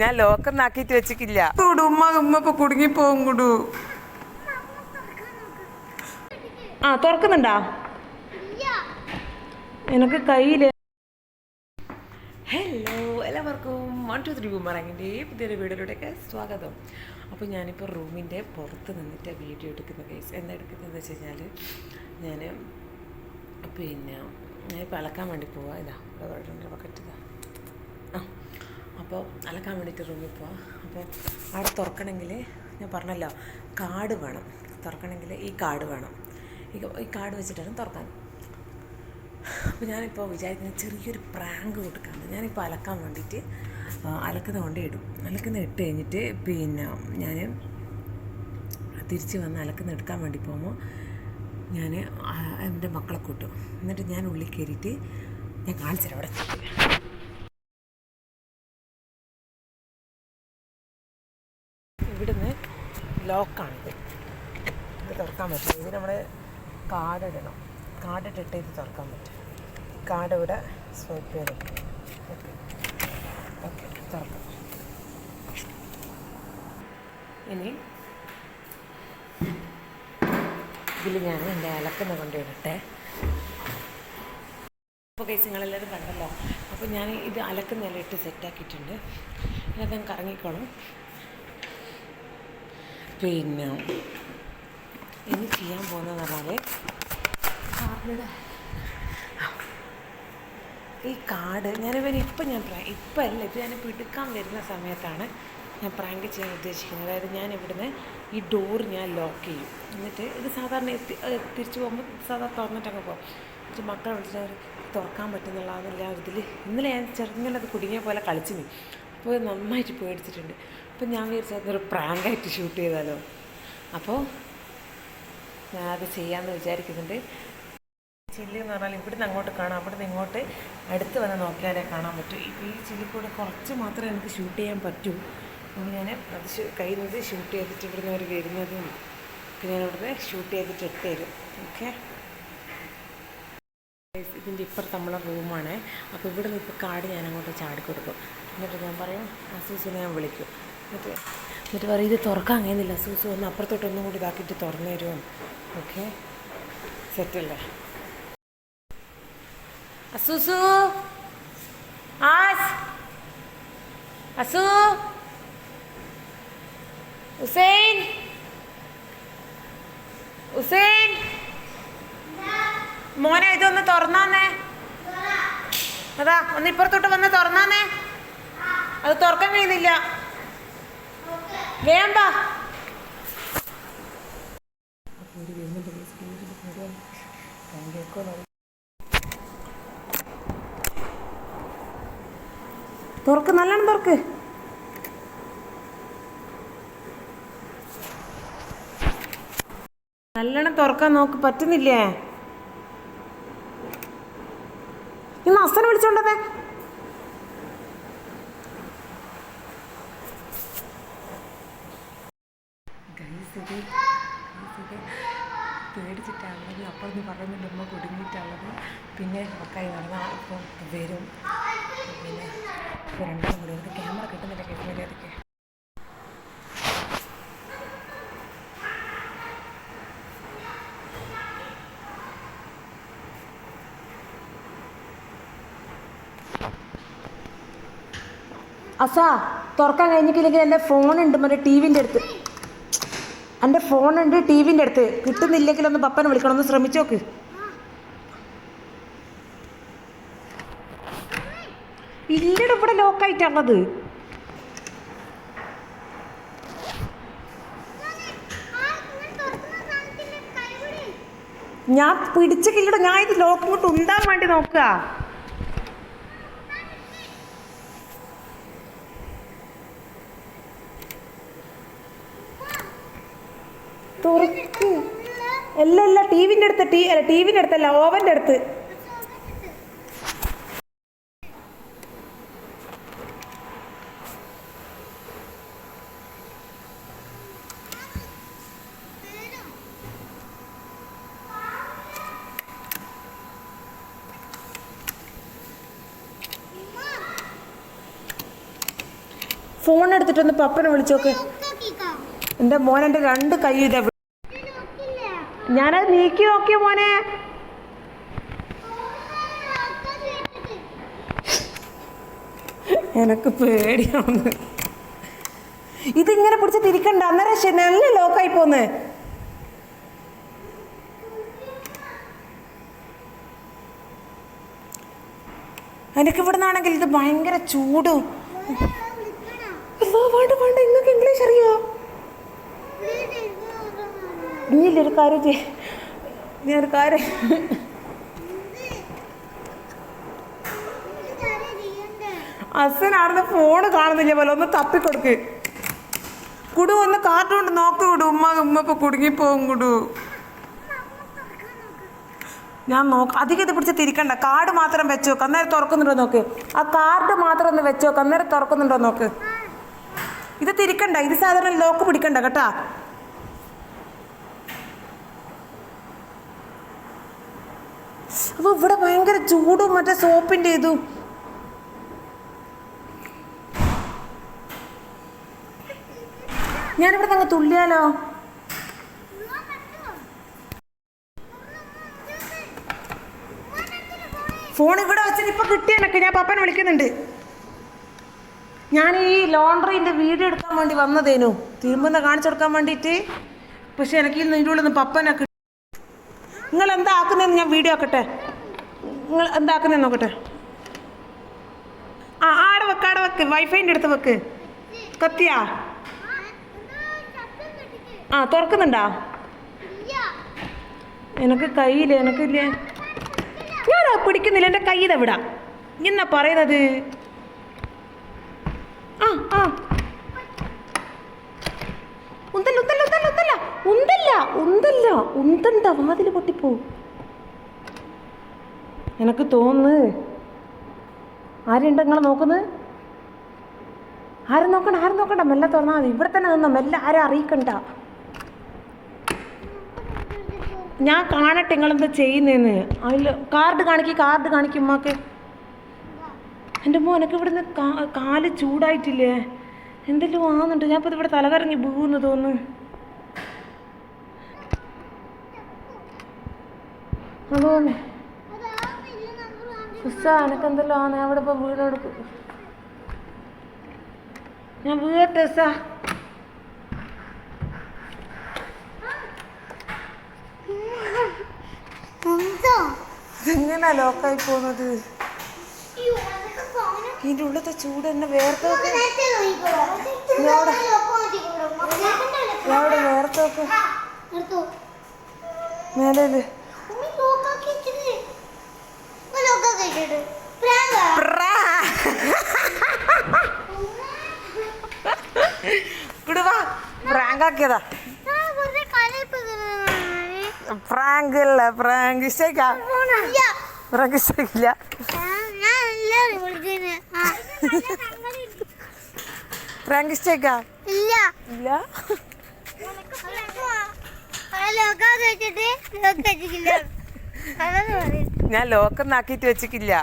ഞാൻ ലോക്കം ആക്കിയിട്ട് വെച്ചിട്ടില്ല ഉമ്മ ഉമ്മ ഇപ്പൊ പോകും കുടു. ആ തുറക്കുന്നുണ്ടാ? എനിക്ക് കയ്യിൽ. ഹലോ എല്ലാവർക്കും. വൺ ടു ത്രീ ബുമറങ്ങിന്റെ പുതിയൊരു വീഡിയോയിലൂടെയൊക്കെ സ്വാഗതം. അപ്പോൾ ഞാനിപ്പോൾ റൂമിന്റെ പുറത്ത് നിന്നിട്ട് വീഡിയോ എടുക്കുന്ന കേസ് എന്താ എടുക്കുന്നതെന്ന് വെച്ച് കഴിഞ്ഞാൽ ഞാൻ പിന്നെ ഞാനിപ്പോൾ അലക്കാൻ വേണ്ടി പോവാം. ഇതാ ഇവിടെ വെള്ളത്തിന്റെ ബക്കറ്റ് ഇതാ. ആ അപ്പോൾ അലക്കാൻ വേണ്ടിയിട്ട് റൂമിൽ പോവാം. അപ്പോൾ അവിടെ തുറക്കണമെങ്കിൽ ഞാൻ പറഞ്ഞല്ലോ കാർഡ് വേണം. തുറക്കണമെങ്കിൽ ഈ കാർഡ് വേണം. ഈ ഈ കാർഡ് വെച്ചിട്ടാണ് തുറക്കാൻ. അപ്പോൾ ഞാനിപ്പോൾ വിചാരിക്കുന്നത് ചെറിയൊരു പ്രാങ്ക് കൊടുക്കാൻ ഞാനിപ്പോൾ അലക്കാൻ വേണ്ടിയിട്ട് അലക്കുന്ന കൊണ്ട് ഇടും. അലക്കുന്ന ഇട്ട് കഴിഞ്ഞിട്ട് പിന്നെ ഞാൻ തിരിച്ച് വന്ന് അലക്കുന്ന എടുക്കാൻ വേണ്ടി പോകുമ്പോൾ ഞാൻ എന്റെ മക്കളെ കൂട്ടും. എന്നിട്ട് ഞാൻ ഉള്ളിൽ കയറിയിട്ട് ഞാൻ കാണിച്ചു അവിടെ. ഇവിടുന്ന് ലോക്കാണിത് ഇത്. തുറക്കാൻ പറ്റില്ല. ഇത് നമ്മൾ കാർഡിടണം ഇടണം കാർഡ് ഇട്ടിട്ട് ഇത് തുറക്കാൻ പറ്റും കാർഡ് ഇവിടെ സ്വൈപ്പ് ചെയ്ത് ഓക്കെ തുറക്കാം. ഇനി ഇതിൽ ഞാൻ എന്റെ അലക്കുന്ന കൊണ്ട് ഇടട്ടെ അപ്പോൾ കേസ് നിങ്ങളെല്ലാവരും കണ്ടല്ലോ. അപ്പോൾ ഞാൻ ഇത് അലക്കുന്നതിൽ ഇട്ട് സെറ്റാക്കിയിട്ടുണ്ട് ഇതിനകത്ത് കറങ്ങിക്കോളും. പിന്നെ ഇനി ചെയ്യാൻ പോകുന്നതെന്ന് പറഞ്ഞാൽ കാർഡ് ഈ കാർഡ് ഞാനിവൻ ഇപ്പം ഞാൻ ഇപ്പം അല്ല ഇത് ഞാനിപ്പോൾ എടുക്കാൻ വരുന്ന സമയത്താണ് ഞാൻ പ്രാങ്ക് ചെയ്യാൻ ഉദ്ദേശിക്കുന്നത് അതായത് ഞാൻ ഇവിടുന്ന് ഈ ഡോർ ഞാൻ ലോക്ക് ചെയ്യും. എന്നിട്ട് ഇത് സാധാരണ തിരിച്ചു പോകുമ്പോൾ സാധാരണ തുറന്നിട്ടങ്ങ് പോകും എന്നിട്ട് മക്കളെ വിളിച്ചാൽ തുറക്കാൻ പറ്റുന്നുള്ള ഇതിൽ ഇന്നലെ ഞാൻ ചെറുങ്ങനെ അത് കുടുങ്ങിയ പോലെ കളിച്ചു നീ അപ്പോൾ നന്നായിട്ട് പേടിച്ചിട്ടുണ്ട്. അപ്പോൾ ഞാൻ വിചാരിച്ചത് അതൊരു പ്രാങ്കായിട്ട് ഷൂട്ട് ചെയ്താലോ. അപ്പോൾ ഞാൻ അത് ചെയ്യാമെന്ന് വിചാരിക്കുന്നുണ്ട്. ചില്ലി എന്ന് പറഞ്ഞാൽ ഇവിടുന്ന് അങ്ങോട്ട് കാണാം അവിടുന്ന് ഇങ്ങോട്ട് അടുത്ത് വന്ന് നോക്കിയാലേ കാണാൻ പറ്റൂ. ഇപ്പോൾ ഈ ചില്ലിക്കൂടെ കുറച്ച് മാത്രമേ എനിക്ക് ഷൂട്ട് ചെയ്യാൻ പറ്റൂ. ഞാൻ അത് കൈ നിന്ന് ഷൂട്ട് ചെയ്തിട്ട് ഇവിടുന്ന് അവർ വരുന്നതും ഒക്കെ ഞാൻ ഇവിടുന്ന് ഷൂട്ട് ചെയ്തിട്ട് ഇട്ട് തരും ഓക്കെ? ഇതിന്റെ ഇപ്പുറത്ത് നമ്മളെ റൂമാണ്. അപ്പോൾ ഇവിടെ നിന്ന് ഇപ്പോൾ കാർഡ് ഞാൻ അങ്ങോട്ട് ചാടി കൊടുക്കും എന്നിട്ട് ഞാൻ പറയും അസൂസിനെ ഞാൻ വിളിക്കും. എന്നിട്ട് എന്നിട്ട് പറയും ഇത് തുറക്കാൻ കഴിയുന്നില്ല. അസൂസ് ഒന്ന് അപ്പുറത്തോട്ട് ഒന്നും കൂടി ഇതാക്കിയിട്ട് തുറന്നു തരുമോ? ഓക്കെ? സെറ്റല്ലേ? അസൂസു? ആസ്? അസു? ഹുസൈൻ. ഹുസൈൻ. മോനെ ഇതൊന്ന് തുറന്നാന്നേ. അതാ ഒന്ന് ഇപ്പുറത്തോട്ട് വന്ന് തുറന്നാന്നേ. അത് തുറക്കാൻ കഴിയുന്നില്ല. വേണ്ട. തുറക്ക് നല്ലോണം തുറക്ക്. നല്ലോണം തുറക്കാൻ നോക്ക് പറ്റുന്നില്ലേ? ഇന്ന് അസനെ വിളിച്ചോണ്ടേ അപ്പം ഒന്ന് പറയുന്നുണ്ട് ഉമ്മ കുടുങ്ങിയിട്ടുള്ളത് പിന്നെ മക്കായി നടന്ന അപ്പം വരും. പിന്നെ ഇപ്പൊ അസാ തുറക്കാൻ കഴിഞ്ഞിട്ടില്ലെങ്കിൽ എന്റെ ഫോണുണ്ട് മറ്റേ ടി വിന്റെ അടുത്ത്. എന്റെ ഫോണുണ്ട് ടി വിന്റെ അടുത്ത്. കിട്ടുന്നില്ലെങ്കിൽ ഒന്ന് പപ്പനെ വിളിക്കണം ഒന്ന് ശ്രമിച്ചു നോക്ക്. ഇല്ലട ഇവിടെ ലോക്കായിട്ടുള്ളത് ഞാൻ പിടിച്ചിട്ടില്ലട ഞാൻ ഇത് ലോക്ക് ഇങ്ങോട്ട് ഉണ്ടാൻ വേണ്ടി നോക്കുക. തുറക്ക്. അല്ല അല്ല ടി അടുത്ത് ടീ അല്ല ടിവിന്റെ അടുത്തല്ല ഓവന്റെ അടുത്ത്. ഫോൺ എടുത്തിട്ടൊന്ന് പപ്പനെ വിളിച്ചോക്ക്. എന്റെ മോൻ രണ്ട് കൈ ഇതാ ഞാനത് നീക്കി നോക്കിയ മോനെ? എനക്ക് പേടിയാണ്. ഇതിങ്ങനെ പിടിച്ച് തിരിക്കണ്ട അന്നേരം നല്ല ലോക്കായി പോന്ന്. എനിക്ക് ഇവിടെ ഇത് ഭയങ്കര ചൂടും. ഇനിയില്ല ഒരു കാര്യം ചെയ്യ ഞാനൊരു കാര്യം അച്ഛനാണെന്ന് ഫോണ് കാണുന്നില്ല പോലെ ഒന്ന് തപ്പിക്കൊടുക്ക്. കുടു ഒന്ന് കാർട്ടൂൺ നോക്ക് വിടു ഉമ്മ ഉമ്മ ഇപ്പൊ കുടുങ്ങിപ്പോവും കുടു. ഞാൻ നോക്ക. അധികം ഇത് പിടിച്ച് തിരിക്കണ്ട. കാർഡ് മാത്രം വെച്ച് നോക്ക്. അന്നേരം തുറക്കുന്നുണ്ടോ നോക്ക്. ആ കാർഡ് മാത്രം ഒന്ന് വെച്ച് നോക്ക്. അന്നേരം തുറക്കുന്നുണ്ടോ നോക്ക്. ഇത് തിരിക്കണ്ട. ഇത് സാധാരണ ലോക്ക് പിടിക്കണ്ട കേട്ടാ. അപ്പൊ ഇവിടെ ഭയങ്കര ചൂടും മറ്റേ സോപ്പിന്റെ ഇതും. ഞാനിവിടെ നിങ്ങൾ തുള്ളിയാലോ? ഫോൺ ഇവിടെ വെച്ചിട്ട് ഇപ്പൊ കിട്ടിയെനക്ക് ഞാൻ പപ്പനെ വിളിക്കുന്നുണ്ട്. ഞാൻ ഈ ലോണ്ടറിന്റെ വീഡിയോ എടുക്കാൻ വേണ്ടി വന്നതേനു. തിരുമ്പുന്ന കാണിച്ചു കൊടുക്കാൻ വേണ്ടിയിട്ട്. പക്ഷെ എനിക്ക് ഉള്ളിൽ നിന്ന് പപ്പനെ കിട്ടി. നിങ്ങൾ എന്താ ആക്കുന്നതെന്ന് ഞാൻ വീഡിയോ ആക്കട്ടെ? നിങ്ങൾ എന്താ നോക്കട്ടെ? ആ ആടെ വെക്ക് ആടെ വെക്ക്. വൈഫൈന്റെ അടുത്ത് വെക്ക്. കത്തിയാ? ആ തുറക്കുന്നുണ്ടാ? എനിക്ക് കയ്യില്ല എനിക്കില്ല ഞാനാ പിടിക്കുന്നില്ല. എന്റെ കൈ ഇതെവിടാ എന്നാ പറയുന്നത്? ആ ആ. ഉന്തല്ല ഉന്തല്ല ഉന്തല്ല ഉന്തല്ല. ഉന്തല്ല ഉന്തണ്ട വാതിൽ പൊട്ടിപ്പോ. എനക്ക് തോന്നുന്നു. ആരുണ്ട് നിങ്ങൾ നോക്കുന്നത്? ആരും നോക്കണ്ട ആരും നോക്കണ്ട. മെല്ലെ തുറന്നാൽ മതി. ഇവിടെ തന്നെ നിന്നോ. മെല്ലെ ആരും അറിയിക്കണ്ട. ഞാൻ കാണട്ടെ നിങ്ങളെന്താ ചെയ്യുന്നതെന്ന് അതിൽ കാർഡ് കാണിക്ക് കാർഡ് കാണിക്കും ഉമ്മാക്ക്. എന്റെ മോനക്ക് ഇവിടുന്ന് കാ- കാൽ ചൂടായിട്ടില്ലേ? എന്തെങ്കിലും ആവുന്നുണ്ട്. ഞാൻ ഇപ്പോൾ ഇവിടെ തലകറങ്ങി വീഴുന്നു തോന്നുന്നു. അതോ ഉസ്സാ എനക്കെന്തല്ലോ ആണ്? അവിടെ ഇപ്പോൾ വീടെടുക്കും ഞാൻ വീട്ടെ ഉസ്സാ. ലോക്കായി പോകുന്നത് ഇതിന്റെ ഉള്ളത്തെ ചൂട് എന്നെ വേർത്തൊക്കെ എവിടെ വേർത്തൊക്കെ മേലേൽ പ്രാങ്ക് ആക്കിയതാ പ്രാങ്ക്. അല്ല പ്രാങ്ക് ഇഷ്ടേക്കാ പ്രാങ്ക് ഇഷ്ടമില്ല പ്രാങ്ക് ഇഷ്ടേക്കാ ഇല്ല ഇല്ല ഞാൻ ലോക്കൊന്നും ആക്കിയിട്ട് വെച്ചിട്ടില്ല.